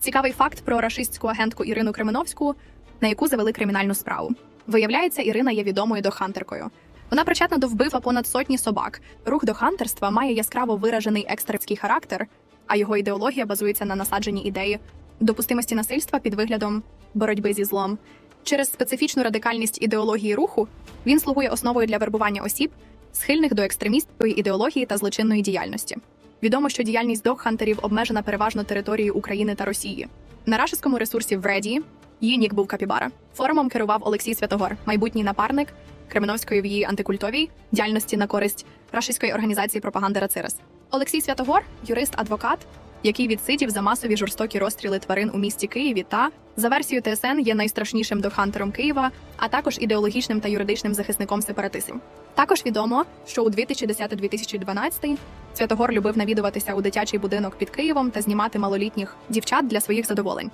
Цікавий факт про рашистську агентку Ірину Кременовську, на яку завели кримінальну справу. Виявляється, Ірина є відомою дохантеркою. Вона причетна до вбивства понад сотні собак. Рух дохантерства має яскраво виражений екстрактський характер, а його ідеологія базується на насадженні ідеї допустимості насильства під виглядом боротьби зі злом. Через специфічну радикальність ідеології руху він слугує основою для вербування осіб, схильних до екстремістської ідеології та злочинної діяльності. Відомо, що діяльність догхантерів обмежена переважно територією України та Росії. На рашистському ресурсі в Реді її нік був Капібара. Форумом керував Олексій Святогор, майбутній напарник Кременовської в її антикультовій діяльності на користь рашистської організації пропаганди Рацирес. Олексій Святогор юрист-адвокат, який відсидів за масові жорстокі розстріли тварин у місті Києві та за версією ТСН є найстрашнішим дохантером Києва, а також ідеологічним та юридичним захисником сепаратистів. Також відомо, що у 2010-2012 Святогор любив навідуватися у дитячий будинок під Києвом та знімати малолітніх дівчат для своїх задоволень.